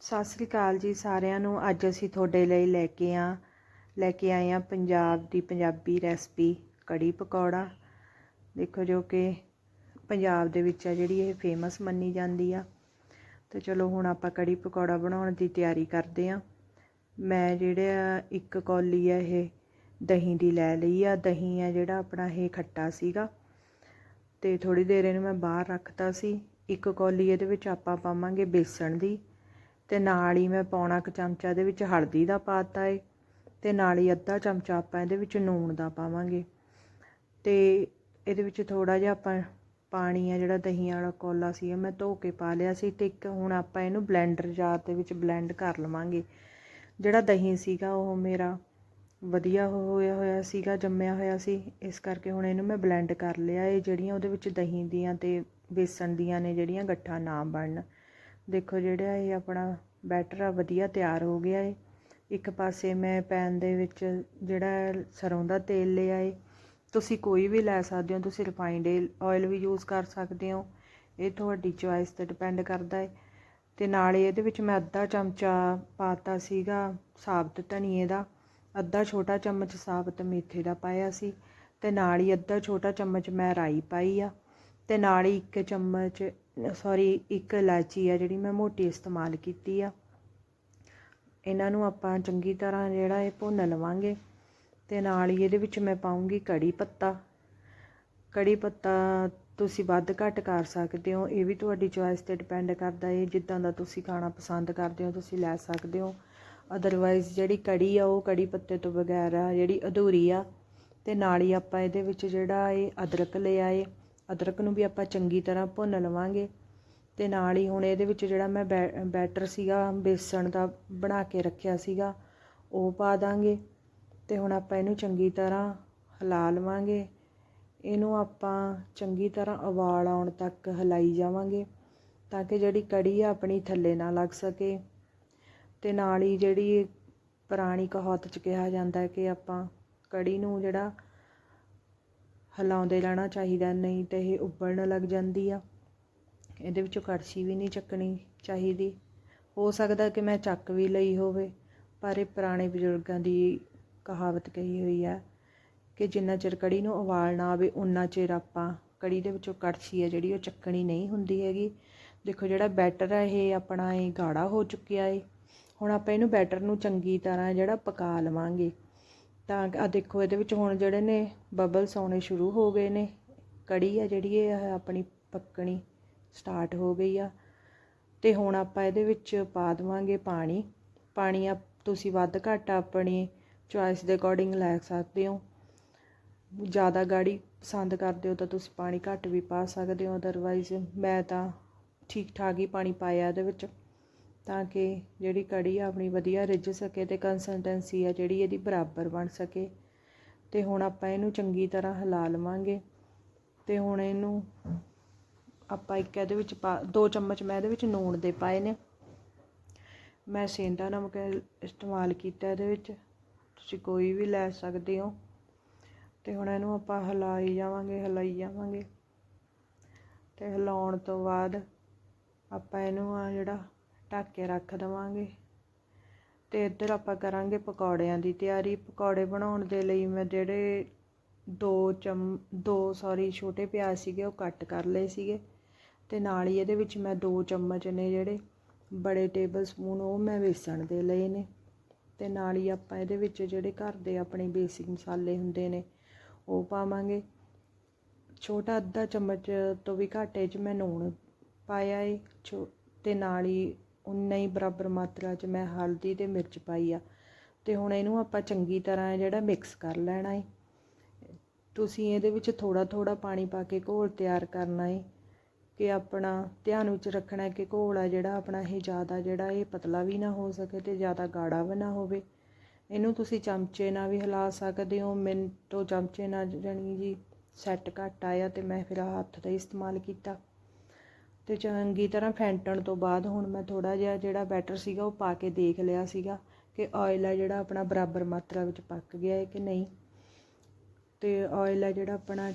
ਸਤਿ ਸ੍ਰੀ ਅਕਾਲ ਜੀ ਸਾਰਿਆਂ ਨੂੰ। ਅੱਜ ਅਸੀਂ ਤੁਹਾਡੇ ਲਈ ਲੈ ਕੇ ਆ, ਲੈ ਕੇ ਆਏ ਆ ਪੰਜਾਬ ਦੀ ਪੰਜਾਬੀ ਰੈਸਪੀ ਕੜੀ ਪਕੌੜਾ। ਦੇਖੋ ਜੋ ਕਿ ਪੰਜਾਬ ਦੇ ਵਿੱਚ ਆ ਜਿਹੜੀ ਇਹ ਫੇਮਸ ਮੰਨੀ ਜਾਂਦੀ ਆ। ਤੇ ਚਲੋ ਹੁਣ ਆਪਾਂ ਕੜੀ ਪਕੌੜਾ ਬਣਾਉਣ ਦੀ ਤਿਆਰੀ ਕਰਦੇ ਆ। ਮੈਂ ਜਿਹੜਾ ਇੱਕ ਕੌਲੀ ਆ ਇਹ ਦਹੀਂ ਦੀ ਲੈ ਲਈ ਆ। ਦਹੀਂ ਆ ਜਿਹੜਾ ਆਪਣਾ ਇਹ ਖੱਟਾ ਸੀਗਾ। ਤੇ ਥੋੜੀ ਦੇਰ ਇਹਨੂੰ ਮੈਂ ਬਾਹਰ ਰੱਖਤਾ ਸੀ। ਇੱਕ ਕੌਲੀ ਇਹਦੇ ਵਿੱਚ ਆਪਾਂ ਪਾਵਾਂਗੇ ਬੇਸਣ ਦੀ। ਅਤੇ ਨਾਲ ਹੀ ਮੈਂ ਪੌਣਾ ਕੁ ਚਮਚਾ, ਇਹਦੇ ਵਿੱਚ ਹਲਦੀ ਦਾ ਪਾ ਤਾ ਏ ਅਤੇ ਨਾਲ ਹੀ ਅੱਧਾ ਚਮਚਾ ਆਪਾਂ ਇਹਦੇ ਵਿੱਚ ਲੂਣ ਦਾ ਪਾਵਾਂਗੇ। ਅਤੇ ਇਹਦੇ ਵਿੱਚ ਥੋੜ੍ਹਾ ਜਿਹਾ ਆਪਾਂ ਪਾਣੀ ਆ, ਜਿਹੜਾ ਦਹੀਂ ਵਾਲਾ ਕੋਲਾ ਸੀ ਮੈਂ ਧੋ ਕੇ ਪਾ ਲਿਆ ਸੀ ਅਤੇ ਇੱਕ ਹੁਣ ਆਪਾਂ ਇਹਨੂੰ ਬਲੈਂਡਰ ਜਾਰ ਦੇ ਵਿੱਚ ਬਲੈਂਡ ਕਰ ਲਵਾਂਗੇ। ਜਿਹੜਾ ਦਹੀਂ ਸੀਗਾ, ਉਹ ਮੇਰਾ ਵਧੀਆ ਹੋਇਆ ਹੋਇਆ ਸੀਗਾ, ਜੰਮਿਆ ਹੋਇਆ ਸੀ। ਇਸ ਕਰਕੇ ਹੁਣ ਇਹਨੂੰ ਮੈਂ ਬਲੈਂਡ ਕਰ ਲਿਆ, ਇਹ ਜਿਹੜੀਆਂ ਉਹਦੇ ਵਿੱਚ ਦਹੀਂ ਦੀਆਂ ਅਤੇ ਬੇਸਣ ਦੀਆਂ ਨੇ, ਜਿਹੜੀਆਂ ਗੱਠਾਂ ਨਾ ਬਣਨ। ਦੇਖੋ ਜਿਹੜਾ ਇਹ ਆਪਣਾ ਬੈਟਰ ਆ, ਵਧੀਆ ਤਿਆਰ ਹੋ ਗਿਆ ਏ। ਇੱਕ ਪਾਸੇ ਮੈਂ ਪੈਨ ਦੇ ਵਿੱਚ ਜਿਹੜਾ ਸਰੋਂ ਦਾ ਤੇਲ ਲਿਆ ਏ। ਤੁਸੀਂ ਕੋਈ ਵੀ ਲੈ ਸਕਦੇ ਹੋ, ਤੁਸੀਂ ਰਿਫਾਈਨਡ ਆਇਲ ਵੀ ਯੂਜ਼ ਕਰ ਸਕਦੇ ਹੋ। ਇਹ ਤੁਹਾਡੀ ਚੋਇਸ ਤੇ ਡਿਪੈਂਡ ਕਰਦਾ ਹੈ ਤੇ ਨਾਲੇ ਇਹਦੇ ਵਿੱਚ ਮੈਂ ਅੱਧਾ ਚਮਚਾ ਪਾਤਾ ਸੀਗਾ ਸਾਬਤ ਧਨੀਏ ਦਾ। ਅੱਧਾ ਛੋਟਾ ਚਮਚ ਸਾਬਤ ਮੇਥੇ ਦਾ ਪਾਇਆ ਸੀ। ਤੇ ਨਾਲ ਹੀ ਅੱਧਾ ਛੋਟਾ ਚਮਚ ਮੈਂ ਰਾਈ ਪਾਈ ਆ। ਤੇ ਨਾਲ ਹੀ ਇੱਕ ਚਮਚ ਸੌਰੀ, ਇੱਕ ਇਲਾਇਚੀ ਆ ਜਿਹੜੀ ਮੈਂ ਮੋਟੀ ਇਸਤੇਮਾਲ ਕੀਤੀ ਆ। ਇਹਨਾਂ ਨੂੰ ਆਪਾਂ ਚੰਗੀ ਤਰ੍ਹਾਂ ਜਿਹੜਾ ਇਹ ਭੁੰਨ ਲਵਾਂਗੇ ਤੇ ਨਾਲ ਹੀ ਇਹਦੇ ਵਿੱਚ ਮੈਂ ਪਾਉਂਗੀ ਕੜੀ ਪੱਤਾ। ਕੜੀ ਪੱਤਾ ਤੁਸੀਂ ਵੱਧ ਘੱਟ ਕਰ ਸਕਦੇ ਹੋ। ਇਹ ਵੀ ਤੁਹਾਡੀ ਚੋਇਸ ਤੇ ਡਿਪੈਂਡ ਕਰਦਾ ਹੈ ਜਿੱਦਾਂ ਦਾ ਤੁਸੀਂ ਖਾਣਾ ਪਸੰਦ ਕਰਦੇ ਹੋ, ਤੁਸੀਂ ਲੈ ਸਕਦੇ ਹੋ। ਅਦਰਵਾਈਜ਼ ਜਿਹੜੀ ਕੜੀ ਆ, ਉਹ ਕੜੀ ਪੱਤੇ ਤੋਂ ਬਗੈਰ ਆ, ਜਿਹੜੀ ਅਧੂਰੀ ਆ। ਤੇ ਨਾਲ ਹੀ ਆਪਾਂ ਇਹਦੇ ਵਿੱਚ ਜਿਹੜਾ ਇਹ ਅਦਰਕ ਲਿਆ ਏ ਅਦਰਕ ਨੂੰ ਵੀ ਆਪਾਂ ਚੰਗੀ ਤਰ੍ਹਾਂ ਭੁੰਨ ਲਵਾਂਗੇ। ਤੇ ਨਾਲ ਹੀ ਹੁਣ ਇਹਦੇ ਵਿੱਚ ਜਿਹੜਾ ਮੈਂ ਬੈਟਰ ਸੀਗਾ, ਬੇਸਣ ਦਾ ਬਣਾ ਕੇ ਰੱਖਿਆ ਸੀਗਾ, ਉਹ ਪਾ ਦਾਂਗੇ। ਤੇ ਹੁਣ ਆਪਾਂ ਇਹਨੂੰ ਚੰਗੀ ਤਰ੍ਹਾਂ ਹਿਲਾ ਲਵਾਂਗੇ। ਇਹਨੂੰ ਆਪਾਂ ਚੰਗੀ ਤਰ੍ਹਾਂ ਉਬਾਲ ਆਉਣ ਤੱਕ ਹਿਲਾਈ ਜਾਵਾਂਗੇ ਤਾਂ ਕਿ ਜਿਹੜੀ ਕੜੀ ਆ ਆਪਣੀ ਥੱਲੇ ਨਾ ਲੱਗ ਸਕੇ। ਤੇ ਨਾਲ ਹੀ ਜਿਹੜੀ ਪੁਰਾਣੀ ਕਹਾਵਤ ਚ ਕਿਹਾ ਜਾਂਦਾ ਕਿ ਆਪਾਂ ਕੜੀ ਨੂੰ ਜਿਹੜਾ ਹਿਲਾਉਂਦੇ ਰਹਿਣਾ ਚਾਹੀਦਾ, ਨਹੀਂ ਤਾਂ ਇਹ ਉੱਬਲਣ ਲੱਗ ਜਾਂਦੀ ਆ। ਇਹਦੇ ਵਿੱਚੋਂ ਕੜਛੀ ਵੀ ਨਹੀਂ ਚੱਕਣੀ ਚਾਹੀਦੀ। ਹੋ ਸਕਦਾ ਕਿ ਮੈਂ ਚੱਕ ਵੀ ਲਈ ਹੋਵੇ, ਪਰ ਇਹ ਪੁਰਾਣੇ ਬਜ਼ੁਰਗਾਂ ਦੀ ਕਹਾਵਤ ਕਹੀ ਹੋਈ ਆ ਕਿ ਜਿੰਨਾ ਚਿਰ ਕੜੀ ਨੂੰ ਉਬਾਲ ਨਾ ਆਵੇ ਉਨਾ ਚਿਰ ਆਪਾਂ ਕੜੀ ਦੇ ਵਿੱਚੋਂ ਕੜਛੀ ਆ ਜਿਹੜੀ, ਉਹ ਚੱਕਣੀ ਨਹੀਂ ਹੁੰਦੀ ਹੈਗੀ। ਦੇਖੋ ਜਿਹੜਾ ਬੈਟਰ ਹੈ ਇਹ ਆਪਣਾ ਇਹ ਗਾੜਾ ਹੋ ਚੁੱਕਿਆ ਏ। ਹੁਣ ਆਪਾਂ ਇਹਨੂੰ ਬੈਟਰ ਨੂੰ ਚੰਗੀ ਤਰ੍ਹਾਂ ਜਿਹੜਾ ਪਕਾ ਲਵਾਂਗੇ। ਤਾਂ ਆ ਦੇਖੋ, ਇਹਦੇ ਵਿੱਚ ਹੁਣ ਜਿਹੜੇ ਨੇ ਬਬਲਸ ਆਉਣੇ ਸ਼ੁਰੂ ਹੋ ਗਏ ਨੇ। ਕੜੀ ਆ ਜਿਹੜੀ, ਇਹ ਆਪਣੀ ਪੱਕਣੀ ਸਟਾਰਟ ਹੋ ਗਈ ਆ। ਤੇ ਹੁਣ ਆਪਾਂ ਇਹਦੇ ਵਿੱਚ ਪਾ ਦਵਾਂਗੇ ਪਾਣੀ। ਪਾਣੀ ਆ ਤੁਸੀਂ ਵੱਧ ਘੱਟ ਆਪਣੀ ਚੋਇਸ ਦੇ ਅਕੋਰਡਿੰਗ ਲੈ ਸਕਦੇ ਹੋ। ਜ਼ਿਆਦਾ ਗਾੜੀ ਪਸੰਦ ਕਰਦੇ ਹੋ ਤਾਂ ਤੁਸੀਂ ਪਾਣੀ ਘੱਟ ਵੀ ਪਾ ਸਕਦੇ ਹੋ ਅਦਰਵਾਈਜ਼ ਮੈਂ ਤਾਂ ਠੀਕ ਠਾਕ ਹੀ ਪਾਣੀ ਪਾਇਆ ਇਹਦੇ ਵਿੱਚ। ਤਾਂ ਕਿ ਜਿਹੜੀ ਕੜੀ ਆ ਆਪਣੀ ਵਧੀਆ ਰਿੱਝ ਸਕੇ ਤੇ ਕੰਸਿਸਟੈਂਸੀ ਆ ਜਿਹੜੀ ਇਹਦੀ ਬਰਾਬਰ ਬਣ ਸਕੇ। ਤੇ ਹੁਣ ਆਪਾਂ ਇਹਨੂੰ ਚੰਗੀ ਤਰ੍ਹਾਂ ਹਿਲਾ ਲਵਾਂਗੇ। ਤੇ ਹੁਣ ਇਹਨੂੰ ਆਪਾਂ ਇੱਕ ਇਹਦੇ ਵਿੱਚ ਪਾ, ਦੋ ਚਮਚ ਮੈਂ ਇਹਦੇ ਵਿੱਚ ਨੂਣ ਦੇ ਪਾਏ ਨੇ। ਮੈਂ ਸੇਂਦਾ ਨਮਕ ਇਸਤੇਮਾਲ ਕੀਤਾ ਇਹਦੇ ਵਿੱਚ। ਤੁਸੀਂ ਕੋਈ ਵੀ ਲੈ ਸਕਦੇ ਹੋ। ਤੇ ਹੁਣ ਇਹਨੂੰ ਆਪਾਂ ਹਿਲਾਈ ਜਾਵਾਂਗੇ ਹਿਲਾਈ ਜਾਵਾਂਗੇ। ਤੇ ਹਿਲਾਉਣ ਤੋਂ ਬਾਅਦ ਆਪਾਂ ਇਹਨੂੰ ਆ ਜਿਹੜਾ ਢੱਕ ਕੇ ਰੱਖ ਦਵਾਂਗੇ। ਤੇ ਇੱਧਰ ਆਪਾਂ ਕਰਾਂਗੇ ਪਕੌੜਿਆਂ ਦੀ ਤਿਆਰੀ। ਪਕੌੜੇ ਬਣਾਉਣ ਦੇ ਲਈ ਮੈਂ ਜਿਹੜੇ ਦੋ ਚਮ, ਦੋ ਸੌਰੀ ਛੋਟੇ ਪਿਆਜ਼ ਸੀਗੇ, ਉਹ ਕੱਟ ਕਰ ਲਏ ਸੀਗੇ। ਤੇ ਨਾਲ ਹੀ ਇਹਦੇ ਵਿੱਚ ਮੈਂ ਦੋ ਚਮਚ ਨੇ ਜਿਹੜੇ ਬੜੇ ਟੇਬਲ ਸਪੂਨ ਉਹ ਮੈਂ ਵੇਸਣ ਦੇ ਲਏ ਨੇ। ਤੇ ਨਾਲ ਹੀ ਆਪਾਂ ਇਹਦੇ ਵਿੱਚ ਜਿਹੜੇ ਘਰ ਦੇ ਆਪਣੇ ਬੇਸਿਕ ਮਸਾਲੇ ਹੁੰਦੇ ਨੇ, ਉਹ ਪਾਵਾਂਗੇ। ਛੋਟਾ ਅੱਧਾ ਚਮਚ ਤੋਂ ਵੀ ਘੱਟੇ 'ਚ ਮੈਂ ਨੂਣ ਪਾਇਆ ਏ। ਤੇ ਨਾਲ ਹੀ ਉਨਾ ਹੀ ਬਰਾਬਰ ਮਾਤਰਾ 'ਚ ਮੈਂ ਹਲਦੀ ਅਤੇ ਮਿਰਚ ਪਾਈ ਆ। ਅਤੇ ਹੁਣ ਇਹਨੂੰ ਆਪਾਂ ਚੰਗੀ ਤਰ੍ਹਾਂ ਜਿਹੜਾ ਮਿਕਸ ਕਰ ਲੈਣਾ ਏ। ਤੁਸੀਂ ਇਹਦੇ ਵਿੱਚ ਥੋੜ੍ਹਾ ਥੋੜ੍ਹਾ ਪਾਣੀ ਪਾ ਕੇ ਘੋਲ ਤਿਆਰ ਕਰਨਾ ਏ ਕਿ ਆਪਣਾ ਧਿਆਨ ਵਿੱਚ ਰੱਖਣਾ ਕਿ ਘੋਲ ਆ ਜਿਹੜਾ ਆਪਣਾ ਇਹ ਜ਼ਿਆਦਾ ਜਿਹੜਾ ਇਹ ਪਤਲਾ ਵੀ ਨਾ ਹੋ ਸਕੇ ਅਤੇ ਜ਼ਿਆਦਾ ਗਾੜਾ ਵੀ ਨਾ ਹੋਵੇ। ਇਹਨੂੰ ਤੁਸੀਂ ਚਮਚੇ ਨਾਲ ਵੀ ਹਿਲਾ ਸਕਦੇ ਹੋ। ਮੈਨੂੰ ਤੋਂ ਚਮਚੇ ਨਾਲ ਜਾਨੀ ਜੀ ਸੈੱਟ ਘੱਟ ਆਇਆ ਅਤੇ ਮੈਂ ਫਿਰ ਹੱਥ ਦਾ ਇਸਤੇਮਾਲ ਕੀਤਾ। ਅਤੇ ਚੰਗੀ ਤਰ੍ਹਾਂ ਫੈਂਟਣ ਤੋਂ ਬਾਅਦ ਹੁਣ ਮੈਂ ਥੋੜ੍ਹਾ ਜਿਹਾ ਜਿਹੜਾ ਬੈਟਰ ਸੀਗਾ ਉਹ ਪਾ ਕੇ ਦੇਖ ਲਿਆ ਸੀਗਾ ਕਿ ਆਇਲ ਆ ਜਿਹੜਾ ਆਪਣਾ ਬਰਾਬਰ ਮਾਤਰਾ ਵਿੱਚ ਪੱਕ ਗਿਆ ਹੈ ਕਿ ਨਹੀਂ। ਅਤੇ ਆਇਲ ਆ ਜਿਹੜਾ ਆਪਣਾ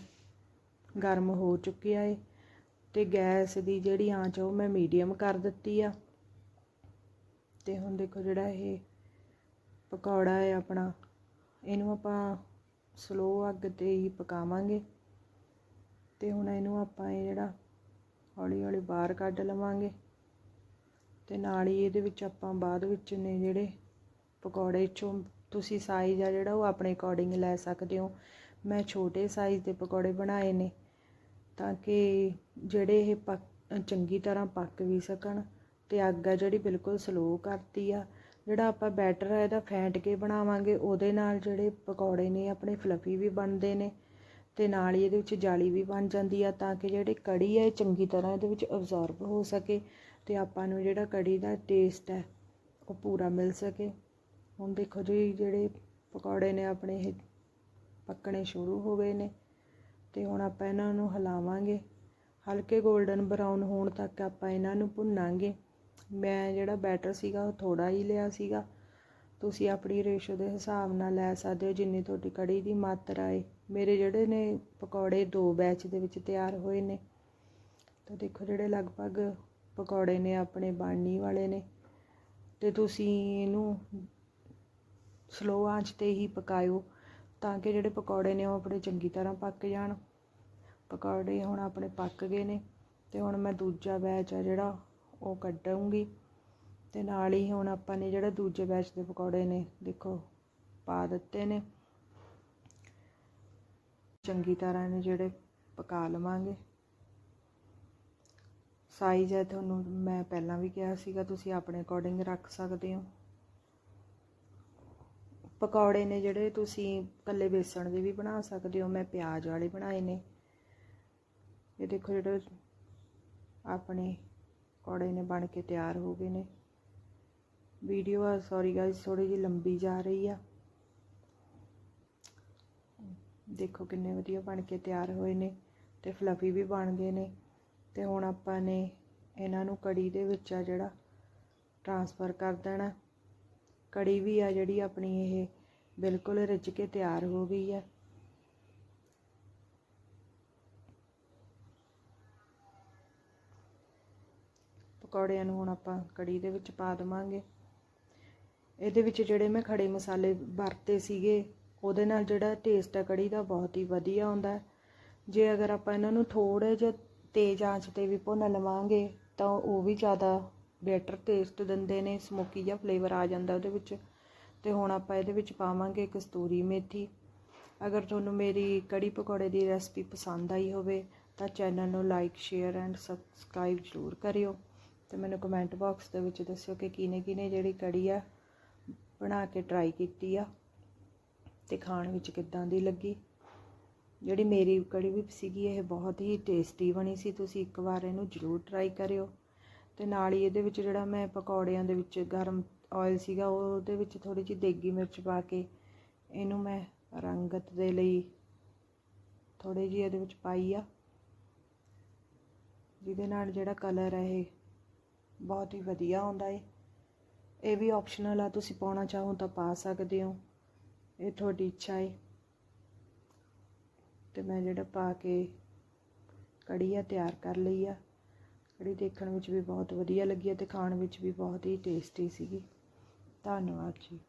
ਗਰਮ ਹੋ ਚੁੱਕਿਆ ਹੈ ਅਤੇ ਗੈਸ ਦੀ ਜਿਹੜੀ ਆਂਚ ਉਹ ਮੈਂ ਮੀਡੀਅਮ ਕਰ ਦਿੱਤੀ ਆ। ਅਤੇ ਹੁਣ ਦੇਖੋ ਜਿਹੜਾ ਇਹ ਪਕੌੜਾ ਹੈ ਆਪਣਾ, ਇਹਨੂੰ ਆਪਾਂ ਸਲੋ ਅੱਗ ਤੇ ਹੀ ਪਕਾਵਾਂਗੇ। ਤੇ ਹੁਣ ਇਹਨੂੰ ਆਪਾਂ ਇਹ ਜਿਹੜਾ ਹੌਲੀ ਹੌਲੀ ਬਾਹਰ ਕੱਢ ਲਵਾਂਗੇ। ਤੇ ਨਾਲ ਹੀ ਇਹਦੇ ਵਿੱਚ ਆਪਾਂ ਬਾਅਦ ਵਿੱਚ ਨੇ ਜਿਹੜੇ ਪਕੌੜੇ ਚੋਂ ਤੁਸੀਂ ਸਾਈਜ਼ ਆ ਜਿਹੜਾ ਉਹ ਆਪਣੇ ਅਕੋਰਡਿੰਗ ਲੈ ਸਕਦੇ ਹੋ। ਮੈਂ ਛੋਟੇ ਸਾਈਜ਼ ਦੇ ਪਕੌੜੇ ਬਣਾਏ ਨੇ ਤਾਂ ਕਿ ਜਿਹੜੇ ਇਹ ਪੱਕ, ਚੰਗੀ ਤਰ੍ਹਾਂ ਪੱਕ ਵੀ ਸਕਣ ਤੇ ਅੱਗ ਆ ਜਿਹੜੀ ਬਿਲਕੁਲ ਸਲੋ ਕਰਤੀ ਆ। ਜਿਹੜਾ ਆਪਾਂ ਬੈਟਰ ਆ, ਇਹਦਾ ਫੈਂਟ ਕੇ ਬਣਾਵਾਂਗੇ। ਉਹਦੇ ਨਾਲ ਜਿਹੜੇ ਪਕੌੜੇ ਨੇ, ਆਪਣੇ ਫਲਫੀ ਵੀ ਬਣਦੇ ਨੇ। ਅਤੇ ਨਾਲ ਹੀ ਇਹਦੇ ਵਿੱਚ ਜਾਲੀ ਵੀ ਬਣ ਜਾਂਦੀ ਆ ਤਾਂ ਕਿ ਜਿਹੜੀ ਕੜੀ ਹੈ ਇਹ ਚੰਗੀ ਤਰ੍ਹਾਂ ਇਹਦੇ ਵਿੱਚ ਅਬਜ਼ੋਰਬ ਹੋ ਸਕੇ ਅਤੇ ਆਪਾਂ ਨੂੰ ਜਿਹੜਾ ਕੜੀ ਦਾ ਟੇਸਟ ਹੈ, ਉਹ ਪੂਰਾ ਮਿਲ ਸਕੇ। ਹੁਣ ਦੇਖੋ ਜੀ, ਜਿਹੜੇ ਪਕੌੜੇ ਨੇ ਆਪਣੇ ਇਹ ਪੱਕਣੇ ਸ਼ੁਰੂ ਹੋ ਗਏ ਨੇ ਅਤੇ ਹੁਣ ਆਪਾਂ ਇਹਨਾਂ ਨੂੰ ਹਿਲਾਵਾਂਗੇ। ਹਲਕੇ 골ਡਨ ਬਰਾਊਨ ਹੋਣ ਤੱਕ ਆਪਾਂ ਇਹਨਾਂ ਨੂੰ ਭੁੰਨਾਂਗੇ। ਮੈਂ ਜਿਹੜਾ ਬੈਟਰ ਸੀਗਾ, ਉਹ ਥੋੜਾ ਹੀ ਲਿਆ ਸੀਗਾ। ਤੁਸੀਂ ਆਪਣੀ ਰੇਸ਼ੋ ਦੇ ਹਿਸਾਬ ਨਾਲ ਲੈ ਸਕਦੇ ਹੋ, ਜਿੰਨੀ ਤੁਹਾਡੀ ਕੜੀ ਦੀ ਮਾਤਰਾ ਹੈ ਮੇਰੇ ਜਿਹੜੇ ਨੇ ਪਕੌੜੇ ਦੋ ਬੈਚ ਦੇ ਵਿੱਚ ਤਿਆਰ ਹੋਏ ਨੇ। ਤਾਂ ਦੇਖੋ ਜਿਹੜੇ ਲਗਭਗ ਪਕੌੜੇ ਨੇ, ਆਪਣੇ ਬਾਣੀ ਵਾਲੇ ਨੇ। ਤੇ ਤੁਸੀਂ ਇਹਨੂੰ ਸਲੋ ਆਂਚ ਤੇ ਹੀ ਪਕਾਇਓ, ਤਾਂ ਕਿ ਜਿਹੜੇ ਪਕੌੜੇ ਨੇ ਉਹ ਆਪਣੇ ਚੰਗੀ ਤਰ੍ਹਾਂ ਪੱਕ ਜਾਣ। ਪਕੌੜੇ ਹੁਣ ਆਪਣੇ ਪੱਕ ਗਏ ਨੇ, ਤੇ ਹੁਣ ਮੈਂ ਦੂਜਾ ਬੈਚ ਆ ਜਿਹੜਾ ਉਹ ਕੱਢੂੰਗੀ। ਅਤੇ ਨਾਲ ਹੀ ਹੁਣ ਆਪਾਂ ਨੇ ਜਿਹੜਾ ਦੂਜੇ ਬੈਚ ਦੇ ਪਕੌੜੇ ਨੇ, ਦੇਖੋ, ਪਾ ਦਿੱਤੇ ਨੇ। ਚੰਗੀ ਤਰ੍ਹਾਂ ਨੇ ਜਿਹੜੇ ਪਕਾ ਲਵਾਂਗੇ। ਸਾਈਜ਼ ਹੈ ਤੁਹਾਨੂੰ ਮੈਂ ਪਹਿਲਾਂ ਵੀ ਕਿਹਾ ਸੀਗਾ, ਤੁਸੀਂ ਆਪਣੇ ਅਕੋਰਡਿੰਗ ਰੱਖ ਸਕਦੇ ਹੋ। ਪਕੌੜੇ ਨੇ ਜਿਹੜੇ ਤੁਸੀਂ ਕੱਲੇ ਬੇਸਣ ਦੇ ਵੀ ਬਣਾ ਸਕਦੇ ਹੋ, ਮੈਂ ਪਿਆਜ਼ ਵਾਲੇ ਬਣਾਏ ਨੇ। ਇਹ ਦੇਖੋ ਜਿਹੜੇ ਆਪਣੇ ਪਕੌੜੇ ਨੇ ਬਣ ਕੇ ਤਿਆਰ ਹੋ ਗਏ ਨੇ। ਵੀਡੀਓ ਆ ਸੌਰੀ ਗਾਇਸ ਥੋੜੀ ਜਿਹੀ ਲੰਬੀ ਜਾ ਰਹੀ ਆ। ਦੇਖੋ ਕਿੰਨੇ ਵਧੀਆ ਬਣ ਕੇ ਤਿਆਰ ਹੋਏ ਨੇ ਤੇ ਫਲਫੀ ਵੀ ਬਣ ਗਏ ਨੇ। ਤੇ ਹੁਣ ਆਪਾਂ ਨੇ ਇਹਨਾਂ ਨੂੰ ਕੜੀ ਦੇ ਵਿੱਚ ਆ ਜਿਹੜਾ ਟਰਾਂਸਫਰ ਕਰ ਦੇਣਾ। ਕੜੀ ਵੀ ਆ ਜਿਹੜੀ ਆਪਣੀ ਇਹ ਬਿਲਕੁਲ ਰਿੱਝ ਕੇ ਤਿਆਰ ਹੋ ਗਈ ਹੈ ਪਕੌੜਿਆਂ ਨੂੰ ਹੁਣ ਆਪਾਂ ਕੜੀ ਦੇ ਵਿੱਚ ਪਾ ਦੇਵਾਂਗੇ। ਇਹਦੇ ਵਿੱਚ ਜਿਹੜੇ ਮੈਂ ਖੜੇ ਮਸਾਲੇ ਵਰਤੇ ਸੀਗੇ, ਉਹਦੇ ਨਾਲ ਜਿਹੜਾ ਟੇਸਟ ਹੈ ਕੜੀ ਦਾ ਬਹੁਤ ਹੀ ਵਧੀਆ ਆਉਂਦਾ ਜੇ ਅਗਰ ਆਪਾਂ ਇਹਨਾਂ ਨੂੰ ਥੋੜੇ ਜਿਹਾ ਤੇਜ਼ ਆਂਚ ਤੇ ਵੀ ਭੁੰਨ ਲਵਾਂਗੇ, ਤਾਂ ਉਹ ਵੀ ਜ਼ਿਆਦਾ ਬੈਟਰ ਟੇਸਟ ਦਿੰਦੇ ਨੇ ਸਮੋਕੀ ਜਿਹਾ ਫਲੇਵਰ ਆ ਜਾਂਦਾ ਉਹਦੇ ਵਿੱਚ। ਤੇ ਹੁਣ ਆਪਾਂ ਇਹਦੇ ਵਿੱਚ ਪਾਵਾਂਗੇ ਕਸਤੂਰੀ ਮੇਥੀ। ਅਗਰ ਤੁਹਾਨੂੰ ਮੇਰੀ ਕੜੀ ਪਕੌੜੇ ਦੀ ਰੈਸਪੀ ਪਸੰਦ ਆਈ ਹੋਵੇ, ਤਾਂ ਚੈਨਲ ਨੂੰ ਲਾਈਕ ਸ਼ੇਅਰ ਐਂਡ ਸਬਸਕ੍ਰਾਈਬ ਜ਼ਰੂਰ ਕਰਿਓ। ਤੇ ਮੈਨੂੰ ਕਮੈਂਟ ਬਾਕਸ ਦੇ ਵਿੱਚ ਦੱਸਿਓ ਕਿ ਕਿਨੇ ਕਿਨੇ ਜਿਹੜੀ ਕੜੀ ਆ ਬਣਾ ਕੇ ਟਰਾਈ ਕੀਤੀ ਆ ਤੇ ਖਾਣ ਵਿੱਚ ਕਿੱਦਾਂ ਦੀ ਲੱਗੀ? ਜਿਹੜੀ ਮੇਰੀ ਕੜੀ ਵੀ ਸੀਗੀ, ਇਹ ਬਹੁਤ ਹੀ ਟੇਸਟੀ ਬਣੀ ਸੀ। ਤੁਸੀਂ ਇੱਕ ਵਾਰ ਇਹਨੂੰ ਜ਼ਰੂਰ ਟਰਾਈ ਕਰਿਓ। ਤੇ ਨਾਲ ਹੀ ਇਹਦੇ ਵਿੱਚ ਜਿਹੜਾ ਮੈਂ ਪਕੌੜਿਆਂ ਦੇ ਵਿੱਚ ਗਰਮ ਆਇਲ ਸੀਗਾ, ਉਹਦੇ ਵਿੱਚ ਥੋੜੀ ਜਿਹੀ ਦੇਗੀ ਮਿਰਚ ਪਾ ਕੇ ਇਹਨੂੰ ਮੈਂ ਰੰਗਤ ਦੇ ਲਈ ਥੋੜੀ ਜਿਹੀ ਇਹਦੇ ਵਿੱਚ ਪਾਈ ਆ। ਜਿਹਦੇ ਨਾਲ ਜਿਹੜਾ ਕਲਰ ਹੈ ਇਹ ਬਹੁਤ ਹੀ ਵਧੀਆ ਆਉਂਦਾ ਹੈ ਇਹ ਵੀ ਆਪਸ਼ਨਲ ਆ, ਤੁਸੀਂ ਪਾਉਣਾ ਚਾਹੋ ਤਾਂ ਪਾ ਸਕਦੇ ਹੋ। ਇਹ ਤੁਹਾਡੀ ਇੱਛਾ ਹੈ ਤੇ ਮੈਂ ਜਿਹੜਾ ਪਾ ਕੇ ਕੜੀ ਆ, ਤਿਆਰ ਕਰ ਲਈ ਆ। ਕੜੀ ਦੇਖਣ ਵਿੱਚ ਵੀ ਬਹੁਤ ਵਧੀਆ ਲੱਗੀ ਅਤੇ ਖਾਣ ਵਿੱਚ ਵੀ ਬਹੁਤ ਹੀ ਟੇਸਟੀ ਸੀਗੀ। ਧੰਨਵਾਦ ਜੀ।